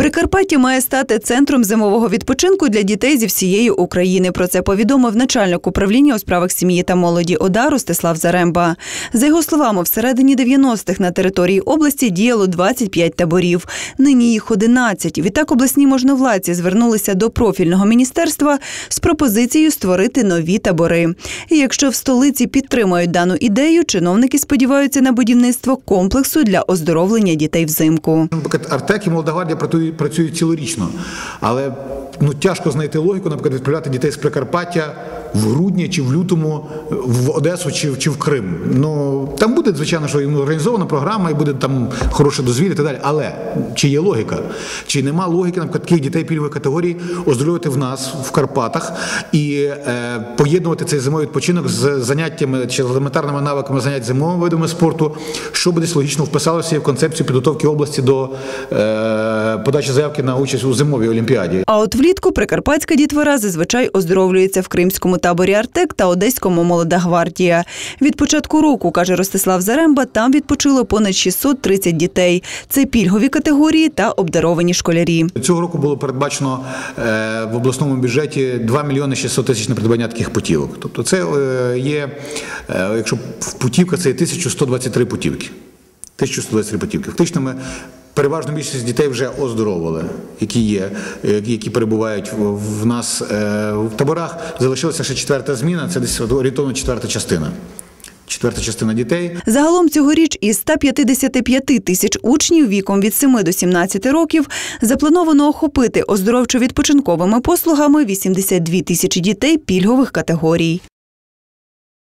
Прикарпаття має стати центром зимового відпочинку для дітей зі всієї України. Про це повідомив начальник управління у справах сім'ї та молоді ОДА Ростислав Заремба. За його словами, всередині 90-х на території області діяло 25 таборів. Нині їх 11. Відтак обласні можновладці звернулися до профільного міністерства з пропозицією створити нові табори. І якщо в столиці підтримають дану ідею, чиновники сподіваються на будівництво комплексу для оздоровлення дітей взимку. Артек і Молода гвардія працюють, працюють цілорічно, але ну тяжко знайти логіку, наприклад, відправляти дітей з Прикарпаття в грудні чи в лютому в Одесу чи, чи в Крим. Ну там буде звичайно, що ну, організована програма і буде там хороше дозвілля і так далі. Але чи є логіка? Чи нема логіки, наприклад, таких дітей пільгової категорії оздоровлювати в нас в Карпатах і е, поєднувати цей зимовий відпочинок з заняттями чи елементарними навиками занять зимовими видами спорту, що би десь логічно вписалося в концепцію підготовки області до е, подачі заявки на участь у зимовій олімпіаді. А от влітку прикарпатська дітвора зазвичай оздоровлюється в кримському таборі Артек та одеському Молода гвардія. Від початку року, каже Ростислав Заремба, там відпочило понад 630 дітей. Це пільгові категорії та обдаровані школярі. Цього року було передбачено е, в обласному бюджеті 2 мільйони 600 тисяч на придбання таких путівок. Тобто, це е, є, е, якщо путівка, це є 1123 путівки. 1123 путівки. Фактично ми переважну більшість дітей вже оздоровили, які є, е, які перебувають в, в нас е, в таборах. Залишилася ще четверта зміна, це десь орієнтовно четверта частина. Четверта частина дітей. Загалом цьогоріч із 155 тисяч учнів віком від 7 до 17 років заплановано охопити оздоровчо-відпочинковими послугами 82 тисячі дітей пільгових категорій.